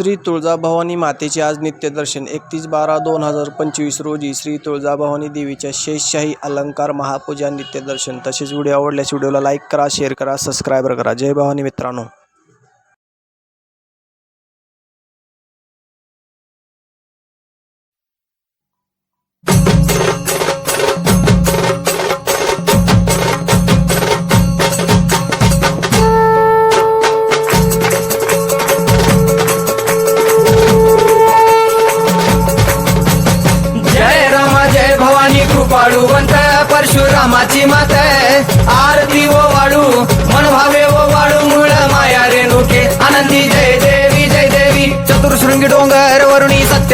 श्री तुळजाभवानी मातेचे आज नित्यदर्शन एकतीस बारा दोन हजार पंचवीस रोजी श्री तुळजाभवानी देवीच्या शेषशाही अलंकार महापूजा नित्यदर्शन. तसेच व्हिडिओ आवडल्यास व्हिडिओला लाईक करा शेअर करा सबस्क्राईबर करा. जय भवानी मित्रांनो.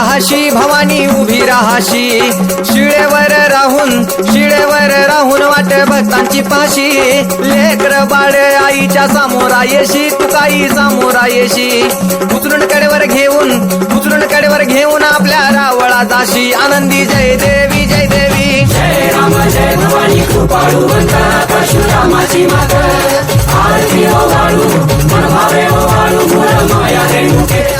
राहाशी भवानी उभी राहाशी. शिळेवर राहून शिळेवर राहून वाट भक्तांची पाशी. लेकर बाळ आईच्या सामोरा येशी तुकाई सामोरा येशी. उचलून कडेवर घेऊन उचलून कडेवर घेऊन आपल्या रावळा जाशी. आनंदी जय देवी जय देवी. जय राम जय भवानी कृपाळू परशुरामाची माता. आरती ओ वाळू मन भावे ओ वाळू मूळ माया रेणुके.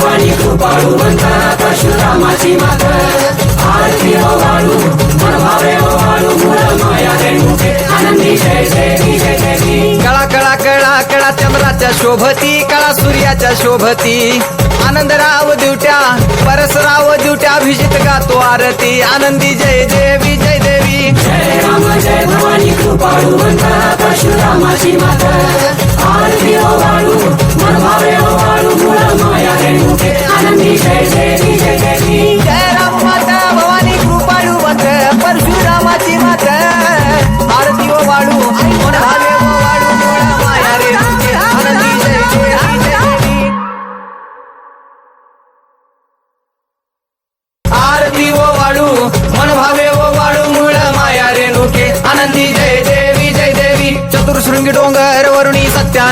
भवानी कृपाळूवंत परशुरामाची मात आरती ओ वाळू मन भावे ओ वाळू मूळ माया रेणुके आनंदी जय देवी जय. देवी कळा कळा कळा कळा चंद्राच्या शोभती कळा सूर्याच्या शोभती. आनंदराव दिवट्या परसराव दिवट्या अभिजित गातो आरती. आनंदी जय देवी जय देवी. जय राम जय भवानी कृपाळूवंत परशुरामाची मात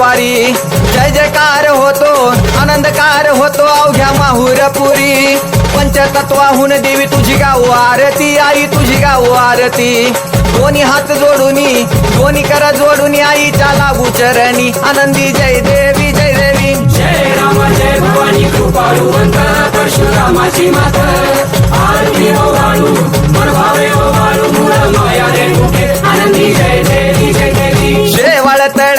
द्वारी जय जयकार होतो आनंदकार होतो अवघ्या माहुरपुरी. पंचतत्वाहून देवी तुझी गाव आरती आई तुझी गाव आरती. दोन्ही हात जोडूनी दोन्ही कर जोडूनी आईच्या लागू चरणी. आनंदी जय देवी जय देवी. जय राम जय भवानी कृपाळुवंत परशुरामाची मात. आरती ओ वाळू मन भावे ओ वाळू मूळ माया रेणुके आनंदी जय देवी जय देवी. शेवाळ तळ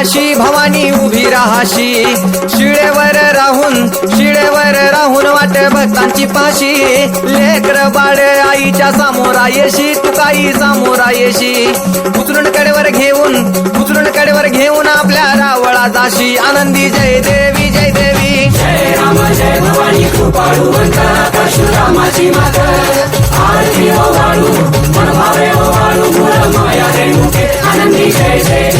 राहाशी भवानी उभी राहाशी. शिळेवर राहून शिळेवर राहून वाट भक्तांची पाशी. लेकर बाळ आईच्या सामोरा येशी काही सामोरा येशी उचलून कडेवर घेऊन उचलून कडेवर घेऊन आपल्या रावळा जाशी. आनंदी जय देवी जय देवी. जय राम जय भवानी कृपाळुवंत परशुरामाची मात. आरती ओ वाळू मन माया रेणुके. आनंदी जय जय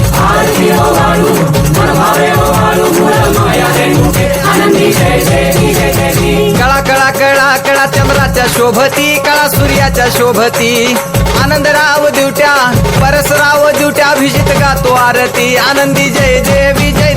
कळा कळा कळा कळा चंद्राच्या शोभती कळा सूर्याच्या शोभती. आनंदराव दिवट्या परसराव दिवट्या अभिजित गातो आरती. आनंदी जय जय विजय.